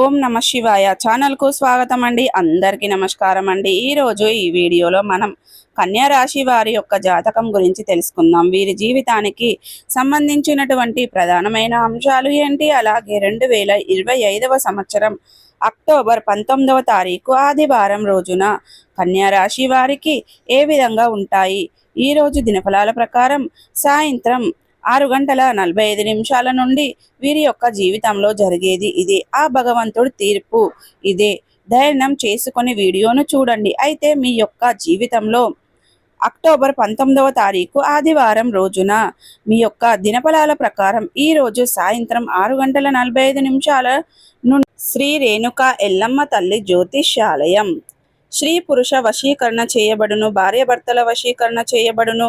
ఓం నమ శివాయ ఛానల్కు స్వాగతం అండి అందరికీ నమస్కారం అండి ఈరోజు ఈ వీడియోలో మనం కన్యా రాశి వారి యొక్క జాతకం గురించి తెలుసుకుందాం. వీరి జీవితానికి సంబంధించినటువంటి ప్రధానమైన అంశాలు ఏంటి? అలాగే రెండు వేల ఇరవై ఐదవ సంవత్సరం అక్టోబర్ పంతొమ్మిదవ తారీఖు ఆదివారం రోజున కన్యా రాశి వారికి ఏ విధంగా ఉంటాయి? ఈ రోజు దినఫలాల ప్రకారం సాయంత్రం ఆరు గంటల నలభై ఐదు నిమిషాల నుండి వీరి యొక్క జీవితంలో జరిగేది ఇదే. ఆ భగవంతుడి తీర్పు ఇదే. ధైర్యం చేసుకొని వీడియోను చూడండి. అయితే మీ యొక్క జీవితంలో అక్టోబర్ పంతొమ్మిదవ తారీఖు ఆదివారం రోజున మీ యొక్క దినఫలాల ప్రకారం ఈరోజు సాయంత్రం ఆరు గంటల నలభై ఐదు నిమిషాల నుండి శ్రీ రేణుక ఎల్లమ్మ తల్లి జ్యోతిష్యాలయం. స్త్రీ పురుష వశీకరణ చేయబడును భార్యాభర్తల వశీకరణ చేయబడును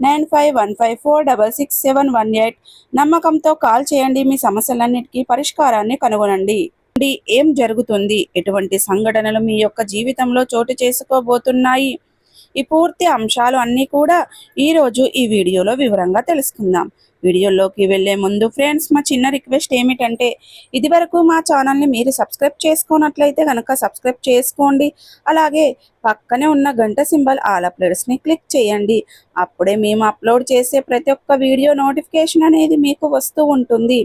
nine five one five four double six seven one eight నమ్మకంతో కాల్ చేయండి. మీ సమస్యలన్నిటికీ పరిష్కారాన్ని కనుగొనండి. ఏం జరుగుతుంది? ఎటువంటి సంఘటనలు మీ యొక్క జీవితంలో చోటు చేసుకోబోతున్నాయి? ఈ పూర్తి అంశాలు అన్నీ కూడా ఈ రోజు ఈ వీడియోలో వివరంగా తెలుసుకుందాం. వీడియోలోకి వెళ్ళే ముందు ఫ్రెండ్స్ మా చిన్న రిక్వెస్ట్ ఏమిటంటే ఇదివరకు మా ఛానల్ని మీరు సబ్స్క్రైబ్ చేసుకున్నట్లయితే కనుక సబ్స్క్రైబ్ చేసుకోండి. అలాగే పక్కనే ఉన్న గంట సింబల్ ఆల్ అప్లోడ్స్ని క్లిక్ చేయండి. అప్పుడే మేము అప్లోడ్ చేసే ప్రతి ఒక్క వీడియో నోటిఫికేషన్ అనేది మీకు వస్తూ ఉంటుంది.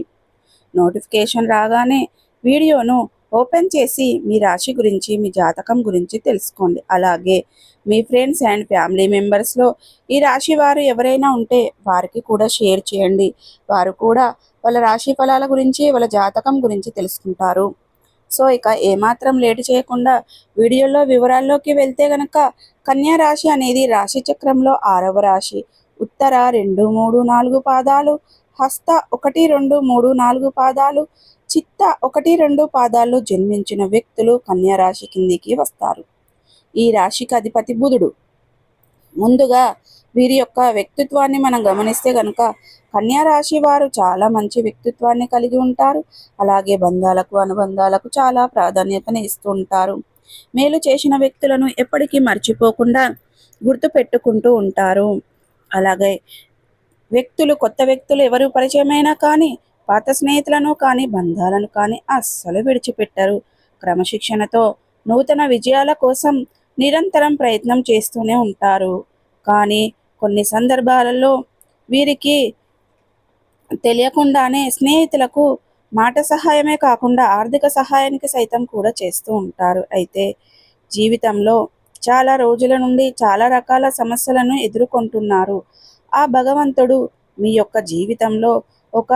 నోటిఫికేషన్ రాగానే వీడియోను ఓపెన్ చేసి మీ రాశి గురించి మీ జాతకం గురించి తెలుసుకోండి. అలాగే మీ ఫ్రెండ్స్ అండ్ ఫ్యామిలీ మెంబర్స్లో ఈ రాశి వారు ఎవరైనా ఉంటే వారికి కూడా షేర్ చేయండి. వారు కూడా వాళ్ళ రాశి ఫలాల గురించి వాళ్ళ జాతకం గురించి తెలుసుకుంటారు. సో ఇక ఏమాత్రం లేటు చేయకుండా వీడియోలో వివరాల్లోకి వెళ్తే గనక కన్యా రాశి అనేది రాశి చక్రంలో ఆరవ రాశి. ఉత్తర రెండు మూడు నాలుగు పాదాలు హస్త ఒకటి రెండు మూడు నాలుగు పాదాలు చిత్త ఒకటి రెండు పాదాల్లో జన్మించిన వ్యక్తులు కన్యా రాశి కిందికి వస్తారు. ఈ రాశికి అధిపతి బుధుడు. ముందుగా వీరి యొక్క వ్యక్తిత్వాన్ని మనం గమనిస్తే కనుక కన్యా రాశి వారు చాలా మంచి వ్యక్తిత్వాన్ని కలిగి ఉంటారు. అలాగే బంధాలకు అనుబంధాలకు చాలా ప్రాధాన్యతను ఇస్తూ ఉంటారు. మేలు చేసిన వ్యక్తులను ఎప్పటికీ మర్చిపోకుండా గుర్తు పెట్టుకుంటూ ఉంటారు. అలాగే వ్యక్తులు కొత్త వ్యక్తులు ఎవరు పరిచయమైనా కానీ పాత స్నేహితులను కానీ బంధాలను కానీ అస్సలు విడిచిపెట్టరు. క్రమశిక్షణతో నూతన విజయాల కోసం నిరంతరం ప్రయత్నం చేస్తూనే ఉంటారు. కానీ కొన్ని సందర్భాలలో వీరికి తెలియకుండానే స్నేహితులకు మాట సహాయమే కాకుండా ఆర్థిక సహాయానికి సైతం కూడా చేస్తూ ఉంటారు. అయితే జీవితంలో చాలా రోజుల నుండి చాలా రకాల సమస్యలను ఎదుర్కొంటున్నారు. ఆ భగవంతుడు మీ యొక్క జీవితంలో ఒక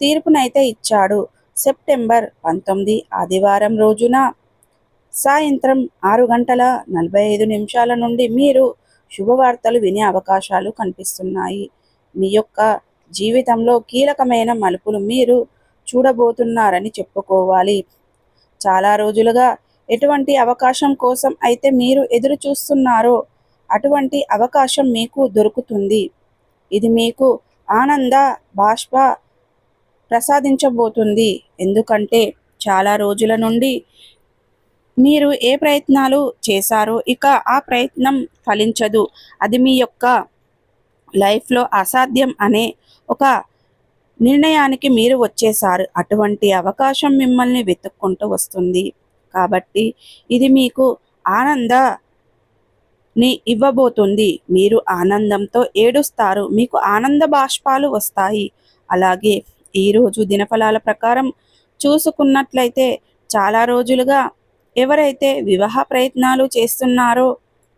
తీర్పునైతే ఇచ్చాడు. సెప్టెంబర్ పంతొమ్మిది ఆదివారం రోజున సాయంత్రం ఆరు గంటల నలభై ఐదు నిమిషాల నుండి మీరు శుభవార్తలు వినే అవకాశాలు కనిపిస్తున్నాయి. మీ యొక్క జీవితంలో కీలకమైన మలుపులు మీరు చూడబోతున్నారని చెప్పుకోవాలి. చాలా రోజులుగా ఎటువంటి అవకాశం కోసం అయితే మీరు ఎదురు చూస్తున్నారో అటువంటి అవకాశం మీకు దొరుకుతుంది. ఇది మీకు ఆనంద బాష్ప ప్రసాదించబోతుంది. ఎందుకంటే చాలా రోజుల నుండి మీరు ఏ ప్రయత్నాలు చేశారో ఇక ఆ ప్రయత్నం ఫలించదు. అది మీ యొక్క లైఫ్లో అసాధ్యం అనే ఒక నిర్ణయానికి మీరు వచ్చేసారు అటువంటి అవకాశం మిమ్మల్ని వెతుక్కుంటూ వస్తుంది. కాబట్టి ఇది మీకు ఆనంద ని ఇవ్వబోతుంది. మీరు ఆనందంతో ఏడుస్తారు. మీకు ఆనంద బాష్పాలు వస్తాయి. అలాగే ఈరోజు దినఫలాల ప్రకారం చూసుకున్నట్లయితే చాలా రోజులుగా ఎవరైతే వివాహ ప్రయత్నాలు చేస్తున్నారో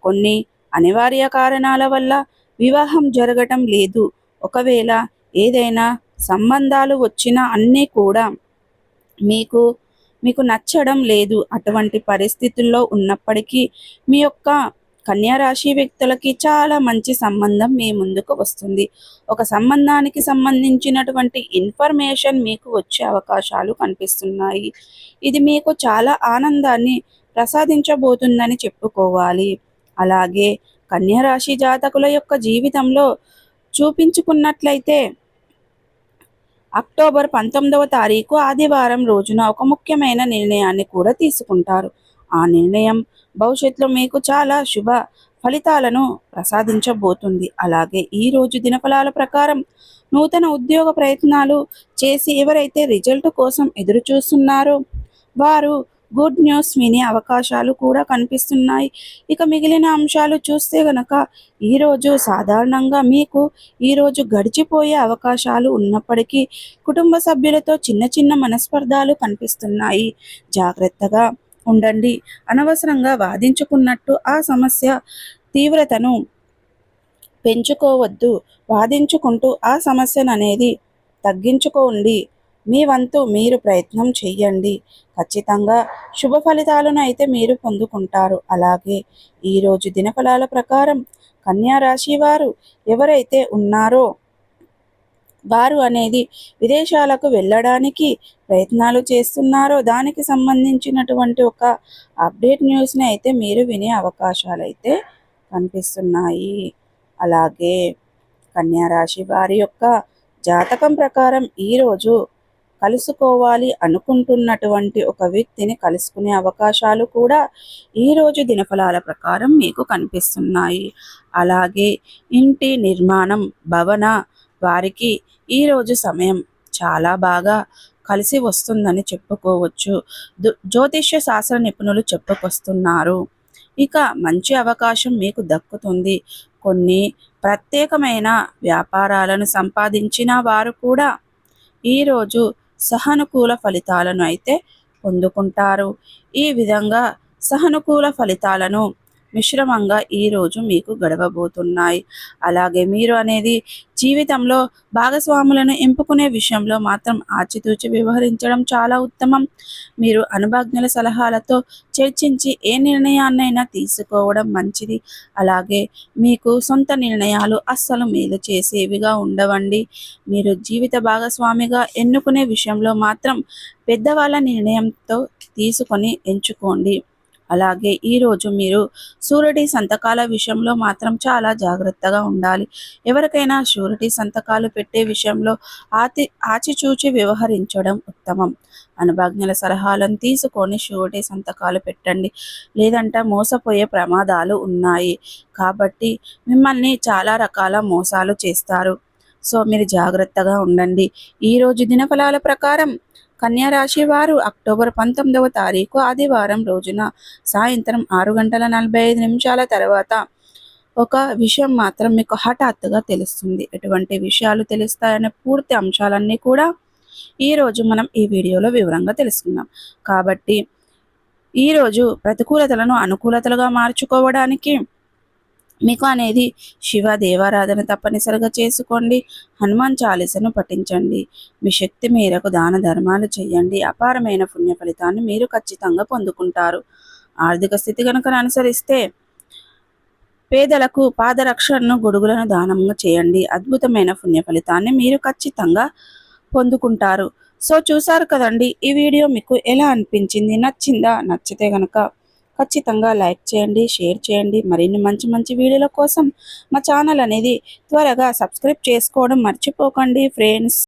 కొన్ని అనివార్య కారణాల వల్ల వివాహం జరగటం లేదు. ఒకవేళ ఏదైనా సంబంధాలు వచ్చినా అన్నీ కూడా మీకు మీకు నచ్చడం లేదు. అటువంటి పరిస్థితుల్లో ఉన్నప్పటికీ మీ యొక్క రాశి వ్యక్తులకి చాలా మంచి సంబంధం మీ ముందుకు వస్తుంది. ఒక సంబంధానికి సంబంధించినటువంటి ఇన్ఫర్మేషన్ మీకు వచ్చే అవకాశాలు కనిపిస్తున్నాయి. ఇది మీకు చాలా ఆనందాన్ని ప్రసాదించబోతుందని చెప్పుకోవాలి. అలాగే కన్యా రాశి జాతకుల యొక్క జీవితంలో చూపించుకున్నట్లయితే అక్టోబర్ పంతొమ్మిదవ తారీఖు ఆదివారం రోజున ఒక ముఖ్యమైన నిర్ణయాన్ని కూడా తీసుకుంటారు. ఆ నిర్ణయం భవిష్యత్తులో మీకు చాలా శుభ ఫలితాలను ప్రసాదించబోతుంది. అలాగే ఈ రోజు దినఫలాల ప్రకారం నూతన ఉద్యోగ ప్రయత్నాలు చేసి ఎవరైతే రిజల్ట్ కోసం ఎదురు చూస్తున్నారో వారు గుడ్ న్యూస్ వినే అవకాశాలు కూడా కనిపిస్తున్నాయి. ఇక మిగిలిన అంశాలు చూస్తే గనక ఈరోజు సాధారణంగా మీకు ఈరోజు గడిచిపోయే అవకాశాలు ఉన్నప్పటికీ కుటుంబ సభ్యులతో చిన్న చిన్న మనస్పర్ధాలు కనిపిస్తున్నాయి. జాగ్రత్తగా ఉండండి. అనవసరంగా వాదించుకున్నట్టు ఆ సమస్య తీవ్రతను పెంచుకోవద్దు. వాదించుకుంటూ ఆ సమస్యను అనేది తగ్గించుకోండి. మీ వంతు మీరు ప్రయత్నం చెయ్యండి. ఖచ్చితంగా శుభ ఫలితాలను అయితే మీరు పొందుకుంటారు. అలాగే ఈరోజు దినఫలాల ప్రకారం కన్యా రాశి వారు ఎవరైతే ఉన్నారో వారు అనేది విదేశాలకు వెళ్ళడానికి ప్రయత్నాలు చేస్తున్నారో దానికి సంబంధించినటువంటి ఒక అప్డేట్ న్యూస్ని అయితే మీరు వినే అవకాశాలు అయితే కనిపిస్తున్నాయి. అలాగే కన్యా రాశి వారి యొక్క జాతకం ప్రకారం ఈరోజు కలుసుకోవాలి అనుకుంటున్నటువంటి ఒక వ్యక్తిని కలుసుకునే అవకాశాలు కూడా ఈరోజు దినఫలాల ప్రకారం మీకు కనిపిస్తున్నాయి. అలాగే ఇంటి నిర్మాణం భవన వారికి ఈరోజు సమయం చాలా బాగా కలిసి వస్తుందని చెప్పుకోవచ్చు. జ్యోతిష్య శాస్త్ర నిపుణులు చెప్పుకొస్తున్నారు. ఇక మంచి అవకాశం మీకు దక్కుతుంది. కొన్ని ప్రత్యేకమైన వ్యాపారాలను సంపాదించిన వారు కూడా ఈరోజు సహనుకూల ఫలితాలను అయితే పొందుకుంటారు. ఈ విధంగా సహనుకూల ఫలితాలను మిశ్రమంగా ఈరోజు మీకు గడవబోతున్నాయి. అలాగే మీరు అనేది జీవితంలో భాగస్వాములను ఎంపుకునే విషయంలో మాత్రం ఆచితూచి వ్యవహరించడం చాలా ఉత్తమం. మీరు అనుభజ్ఞుల సలహాలతో చర్చించి ఏ నిర్ణయాన్నైనా తీసుకోవడం మంచిది. అలాగే మీకు సొంత నిర్ణయాలు అస్సలు మేలు చేసేవిగా ఉండవండి. మీరు జీవిత భాగస్వామిగా ఎన్నుకునే విషయంలో మాత్రం పెద్దవాళ్ళ నిర్ణయంతో తీసుకొని ఎంచుకోండి. అలాగే ఈరోజు మీరు షూరిటీ సంతకాల విషయంలో మాత్రం చాలా జాగ్రత్తగా ఉండాలి. ఎవరికైనా షూరిటీ సంతకాలు పెట్టే విషయంలో ఆతి ఆచిచూచి వ్యవహరించడం ఉత్తమం. అనుభజ్ఞల సలహాలను తీసుకొని షూరిటీ సంతకాలు పెట్టండి. లేదంటే మోసపోయే ప్రమాదాలు ఉన్నాయి. కాబట్టి మిమ్మల్ని చాలా రకాల మోసాలు చేస్తారు. సో మీరు జాగ్రత్తగా ఉండండి. ఈరోజు దినఫలాల ప్రకారం కన్యారాశి వారు అక్టోబర్ పంతొమ్మిదవ తారీఖు ఆదివారం రోజున సాయంత్రం ఆరు గంటల నలభై ఐదు నిమిషాల తర్వాత ఒక విషయం మాత్రం మీకు హఠాత్తుగా తెలుస్తుంది. ఎటువంటి విషయాలు తెలుస్తాయనే పూర్తి అంశాలన్నీ కూడా ఈరోజు మనం ఈ వీడియోలో వివరంగా తెలుసుకుందాం. కాబట్టి ఈరోజు ప్రతికూలతలను అనుకూలతలుగా మార్చుకోవడానికి మీకు అనేది శివ దేవారాధన తప్పనిసరిగా చేసుకోండి. హనుమాన్ చాలీసను పఠించండి. మీ శక్తి మేరకు దాన ధర్మాలు చేయండి. అపారమైన పుణ్య ఫలితాన్ని మీరు ఖచ్చితంగా పొందుకుంటారు. ఆర్థిక స్థితి కనుక అనుసరిస్తే పేదలకు పాదరక్షలను గొడుగులను దానంగా చేయండి. అద్భుతమైన పుణ్య ఫలితాన్ని మీరు ఖచ్చితంగా పొందుకుంటారు. సో చూసారు కదండి ఈ వీడియో మీకు ఎలా అనిపించింది? నచ్చిందా? నచ్చితే కనుక ఖచ్చితంగా లైక్ చేయండి షేర్ చేయండి. మరిన్ని మంచి మంచి వీడియోల కోసం మా ఛానల్ అనేది త్వరగా సబ్స్క్రైబ్ చేసుకోవడం మర్చిపోకండి ఫ్రెండ్స్.